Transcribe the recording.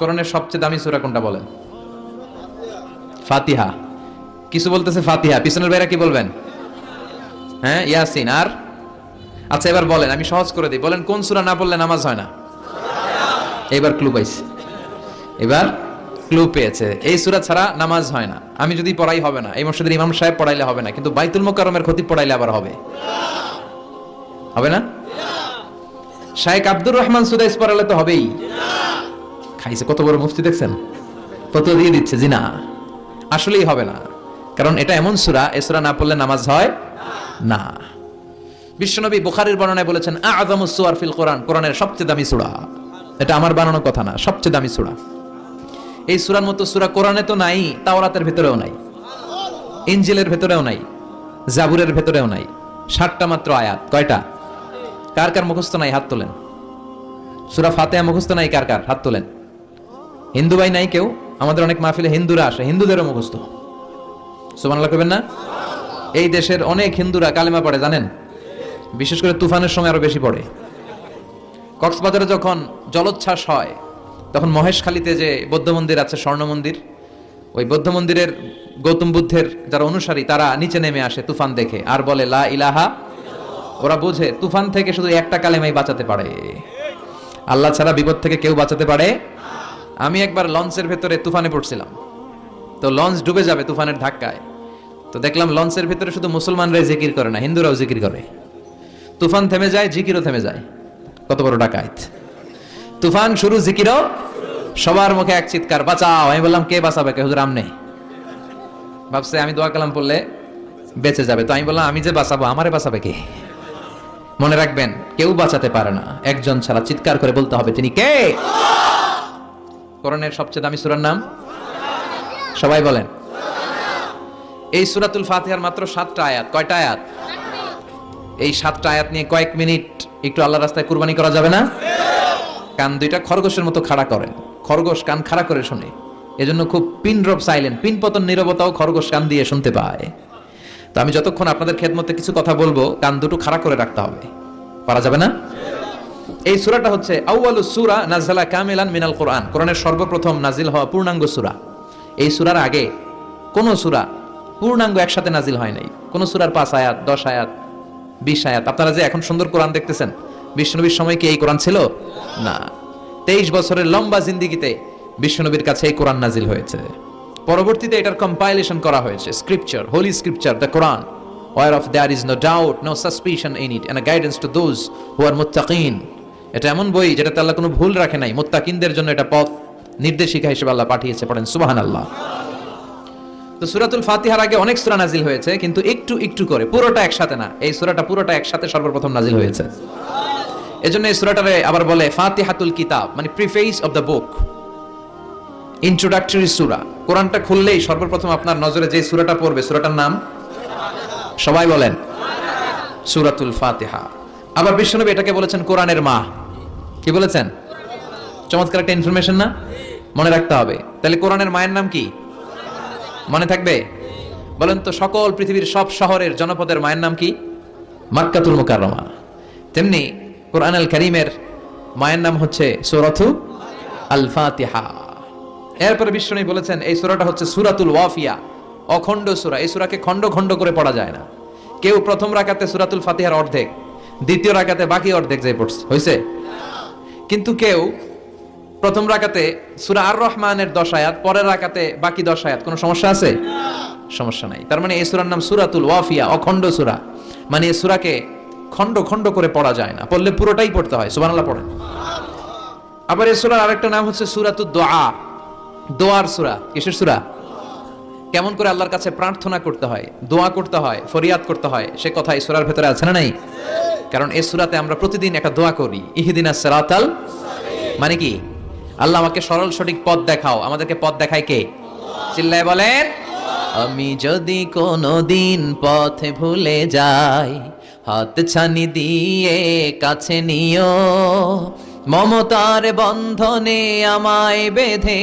কোরআনের সবচেয়ে দামি সূরা কোনটা বলেন? ফাতিহা। কিছু বলতেছে ফাতিহা। পিছনের বাইরে কি বলবেন? হ্যাঁ ইয়াসিন। আর? আচ্ছা এবার বলেন, আমি সহজ করে দিই। বলেন, কোন সূরা না পড়লে নামাজ হয় না? এবার ক্লু পাইছে। এবার ক্লু পেয়েছে। এই সূরা ছাড়া নামাজ হয় না। আমি যদি পড়াই হবে না, এই মসজিদের ইমাম সাহেব পড়াইলে হবে না, কিন্তু বাইতুল মোকাররমের ক্ষতি পড়াইলে আবার হবে। হবে না? শাইখ আব্দুর রহমান সুদাইস পড়ালে তো হবেই। খাইছে। কত বড় মুফতি দেখছেন? কত দিয়ে দিচ্ছে জি না আসলেই হবে না। কারণ এটা এমন সুরা, এ সূরা না পড়লে নামাজ হয় না। বিশ্বনবী বুখারীর বর্ণনায় বলেছেন আযমুস সুয়ার ফিল কোরআন। কোরআনের সবচেয়ে দামি সূরা। এটা আমার বানানো কথা না, সবচেয়ে দামি সূরা। এই সূরার মতো সুরা কোরআনে তো নাই, তাওরাতের ভিতরেও নাই। ইনজিলের ভেতরেও নাই, জাবুরের ভেতরেও নাই। ষাটটা মাত্র আয়াত। কয়টা? কার কার মুখস্থ নাই? হাত তোলেন। সুরা ফাতিহা মুখস্থ নাই? কার কার? হাত তোলেন। হিন্দু ভাই নাই কেউ, আমাদের অনেক মাহফিলে হিন্দুরা আসে, হিন্দুদেরও মুখস্থ। সুবহানাল্লাহ কইবেন না? এই দেশের অনেক হিন্দুরা কালেমা পড়ে, জানেন? বিশেষ করে তুফানের সময় আরও বেশি পড়ে। কক্সবাজারে যখন জলোচ্ছ্বাস হয়, তখন মহেশখালীতে যে বৌদ্ধ মন্দির আছে, স্বর্ণ মন্দির, ওই বৌদ্ধ মন্দিরের গৌতম বুদ্ধের যারা অনুসারী, তারা নিচে নেমে আসে তুফান দেখে, আর বলে, লা ইলাহা ওরা বোঝে, তুফান থেকে শুধু একটা কালেমাই বাঁচাতে পারে। আল্লাহ ছাড়া বিপদ থেকে কেউ বাঁচাতে পারে আমি একবার লঞ্চের ভেতরে তুফানে পড়ছিলাম। তো লঞ্চ ডুবে যাবে তুফানের ধাক্কায়। তো দেখলাম লঞ্চের ভেতরে শুধু মুসলমানরাই জিকির করে না, হিন্দুরাও জিকির করে। তুফান থেমে যায়, জিকিরও থেমে যায়। কত বড় ডাকাত। তুফান শুরু, জিকিরও সবার মুখে এক চিৎকার, বাঁচাও। আমি বললাম, কে বাঁচাবে? কে? হুজুর, আমনে? ভাবছে, আমি দোয়া কালাম পড়লে বেঁচে যাবে। তো আমি বললাম, আমি যে বাঁচাবো, আমারে বাঁচাবে কে? মনে রাখবেন, কেউ বাঁচাতে পারে না। একজন ছাড়া চিৎকার করে বলতে হবে, তিনি কে? করণের সবচেয়ে দামি সুরার নাম? সবাই বলেন। এই সুরাতুল ফাতিহার মাত্র সাতটা আয়াত। কয়টা আয়াত? এই সাতটা আয়াত নিয়ে কয়েক মিনিট একটু আল্লাহ রাস্তায় কুরবানি করা যাবে না? কান দুইটা খরগোশের মতো খাড়া করেন। খরগোশ কান খাড়া করে শুনে। এজন্য খুব পিন ড্রপ সাইলেন্ট পিন পতন নীরবতাও খরগোশ কান দিয়ে শুনতে পায়। তো আমি যতক্ষণ আপনাদের খেদমতে কিছু কথা বলব, কান দুটো খাড়া করে রাখতে হবে। পারা যাবে না? এই সুরাটা হচ্ছে আউয়ালুস সূরা কামিলান মিনাল কোরআন। কোরআনের সর্বপ্রথম নাজিল হওয়া পূর্ণাঙ্গ সুরা। এই সূরার আগে কোন সুরা পূর্ণাঙ্গ একসাথে নাজিল হয় নাই? কোন সূরার পাঁচ আয়াত, দশ আয়াত, বিশ আয়াত? আপনারা যে এখন সুন্দর কোরআন দেখতেছেন, বিশ্বনবীর সময় কি এই কোরআন ছিল? না। তেইশ বছরের লম্বা জিন্দিগিতে বিশ্বনবীর কাছে এই কোরআন নাজিল হয়েছে। পরবর্তীতে এটার কম্পাইলেশন করা হয়েছে। Scripture holy scripture the Quran whereof there is no doubt no suspicion in it and guidance to those who are মুত্তাকিন এটা এমন বই যেটাতে আল্লাহ কোনো ভুল রাখে নাই। মোত্তাকিনদের জন্য এটা পথ নির্দেশিকা হিসেবে আল্লাহ পাঠিয়েছে, পড়েন, সুবহানাল্লাহ। তো সূরাতুল ফাতিহার আগে অনেক সূরা নাজিল হয়েছে, কিন্তু একটু একটু করে, পুরোটা একসাথে না, এই সূরাটা পুরোটা একসাথে সর্বপ্রথম নাজিল হয়েছে। এজন্য এই সূরাটারে আবার বলে ফাতিহাতুল কিতাব মানে preface of the book. Introductory সুরা। কোরআনটা খুললেই সর্বপ্রথম আপনার নজরে যে সুরাটা পড়বে, সুরাটার নাম সবাই বলেন, সুরাতুল ফাতিহা। আবার বিশ্বনবী এটাকে বলেছেন কোরআনের মা। কি বলেছেন? চমৎকার একটা ইনফরমেশন না? মনে রাখতে হবে। তাহলে কোরআনের মায়ের নাম কি? মনে থাকবে? বলেন তো সকল পৃথিবীর সব শহরের জনপদের মায়ের নাম কি? মাক্কাতুল মুকাররমা। তেমনি কোরআন আল করিমের মায়ের নাম হচ্ছে সূরাতু আল ফাতিহা এরপরে বিশ্বনী বলেছেন, এই সূরাটা হচ্ছে সূরাতুল ওয়াফিয়া। অখণ্ড সূরা। এই সূরাকে খণ্ড খণ্ড করে পড়া যায় না। কেউ প্রথম রাকাতে সূরাতুল ফাতিহার অর্ধেক দ্বিতীয় রাকাতে বাকি অর্ধেক যে পড়ছে, হইছে? কিন্তু কেউ প্রথম রাকাতে সুরা আর রহমানের দশ আয়াত, পরের রাকাতে বাকি দশ আয়াত, কোনো সমস্যা আছে? সমস্যা নাই। তার মানে এই সুরার নাম সুরাতুল ওয়াফিয়া, অখণ্ড সুরা। মানে এই সুরাকে খণ্ড খণ্ড করে পড়া যায় না, পড়লে পুরোটাই পড়তে হয়, সুবহানাল্লাহ পড়েন। আবার এই সূরার আরেকটা নাম হচ্ছে সূরাতুদ দোয়া। দোয়ার সুরা, কিসের সুরা? কেমন করে আল্লাহর কাছে প্রার্থনা করতে হয়, দোয়া করতে হয়, ফরিয়াদ করতে হয়, সে কথা এই সূরার ভেতরে আছে না নাই? কারণ এই সুরাতে আমরা প্রতিদিন একটা দোয়া করি ইহদিনাস সিরাতাল মানে কি? আল্লাহ আমাকে সরল সঠিক পথ দেখাও। আমাদেরকে পথ দেখায় কে? চিল্লায় বলেন, আমি যদি কোনো দিন পথে ভুলে যাই, হাত ছানি দিয়ে কাছে নিও, মমতার বন্ধনে আমায় বেঁধে